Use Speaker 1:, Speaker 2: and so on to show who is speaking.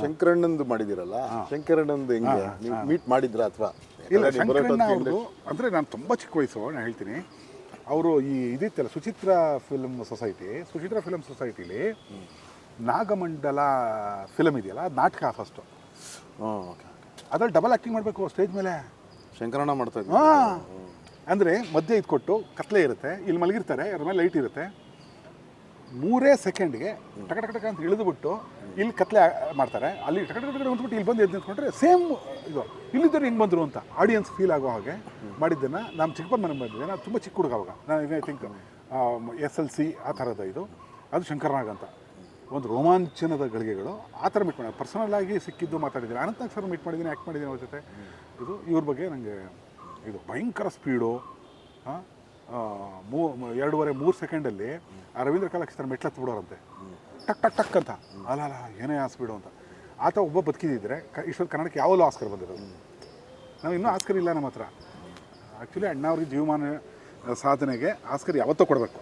Speaker 1: ಶಂಕರಣ್ಣಂದು ಮಾಡಿದಿರಲ್ಲ ಶಂಕರಣ್ಣಂದು ಹೆಂಗೆ? ನೀವು ಮೀಟ್ ಮಾಡಿದ್ರ ಅಥವಾ?
Speaker 2: ಇಲ್ಲ ಶಂಕರಣ್ಣ ಅವ್ರದ್ದು ಅಂದರೆ ನಾನು ತುಂಬ ಚಿಕ್ಕ ವಯಸ್ಸು ನಾನು ಹೇಳ್ತೀನಿ. ಅವರು ಈ ಇದಿತ್ತಲ್ಲ Suchitra film society Suchitra film ಸೊಸೈಟಿಲಿ Nagamandala film ಇದೆಯಲ್ಲ ಅದು ನಾಟಕ ಫಸ್ಟು ಅದ್ರಲ್ಲಿ ಡಬಲ್ ಆ್ಯಕ್ಟಿಂಗ್ ಮಾಡಬೇಕು ಸ್ಟೇಜ್ ಮೇಲೆ.
Speaker 1: ಶಂಕರಣ್ಣ ಮಾಡ್ತಾ ಇದ್ವಿ
Speaker 2: ಅಂದರೆ ಮಧ್ಯೆ ಇದು ಕೊಟ್ಟು ಕತ್ಲೆ ಇರುತ್ತೆ ಇಲ್ಲಿ ಮಲಗಿರ್ತಾರೆ ಅದ್ರ ಮೇಲೆ ಲೈಟ್ ಇರುತ್ತೆ. ಮೂರೇ ಸೆಕೆಂಡ್ಗೆ ಟಕ ಟಕ ಅಂತ ಇಳಿದುಬಿಟ್ಟು ಇಲ್ಲಿ ಕತ್ಲೆ ಮಾಡ್ತಾರೆ. ಅಲ್ಲಿ ಟಕ ಟಕ ಅಂದ್ಬಿಟ್ಟು ಇಲ್ಲಿ ಬಂದು ಎದ್ದು ನಿಂತ್ಕೊಂಡ್ರೆ ಸೇಮ್ ಇದು. ಇಲ್ಲಿದ್ದವ್ರು ಹಿಂಗೆ ಬಂದರು ಅಂತ ಆಡಿಯನ್ಸ್ ಫೀಲ್ ಆಗೋ ಹಾಗೆ ಮಾಡಿದ್ದನ್ನು ನಾನು ಚಿಕ್ಕಪ್ಪನ ಮನೆ ಬಂದಿದ್ದೆ. ನಾನು ತುಂಬ ಚಿಕ್ಕ ಹುಡುಗ ಅವಾಗ. ನಾನು I think S L C ಆ ಥರದ ಇದು. ಅದು ಶಂಕರನಾಗ್ ಅಂತ. ಒಂದು ರೋಮಾಂಚನದ ಗಳಿಗೆಗಳು. ಆ ಥರ ಮೀಟ್ ಮಾಡಿ. ಪರ್ಸನಲ್ ಆಗಿ ಸಿಕ್ಕಿದ್ದು ಮಾತಾಡಿದ್ದೀನಿ. ಅನಂತನಾಗ್ ಸರ್ ಮೀಟ್ ಮಾಡಿದ್ದೀನಿ ಆ್ಯಕ್ಟ್ ಮಾಡಿದ್ದೀನಿ ಅವ್ರ ಜೊತೆ. ಇದು ಇವ್ರ ಬಗ್ಗೆ ನನಗೆ ಇದು ಭಯಂಕರ ಸ್ಪೀಡು ಹಾಂ? ಮೂ ಎರಡೂವರೆ, ಮೂರು ಸೆಕೆಂಡಲ್ಲಿ ಆ ರವೀಂದ್ರ ಕಲಾಕ್ಷಿತರ ಮೆಟ್ಲತ್ತು ಬಿಡೋರಂತೆ ಟಕ್ ಟಕ್ ಟಕ್ ಅಂತ. ಅಲ್ಲ ಅಲ್ಲ, ಏನೇ ಸ್ಪೀಡು ಅಂತ. ಆತ ಒಬ್ಬ ಬದುಕಿದ್ದಿದ್ರೆ ಕ, ಇಷ್ಟೊಂದು ಕನ್ನಡಕ್ಕೆ ಯಾವಲ್ಲೂ ಆಸ್ಕರ್ ಬಂದಿರೋದು. ನಾವು ಇನ್ನೂ ಆಸ್ಕರ್ ಇಲ್ಲ ನಮ್ಮ ಹತ್ರ. ಆ್ಯಕ್ಚುಲಿ ಅಣ್ಣ ಅವ್ರಿಗೆ ಜೀವಮಾನ ಸಾಧನೆಗೆ ಆಸ್ಕರ್ ಯಾವತ್ತೂ ಕೊಡಬೇಕು.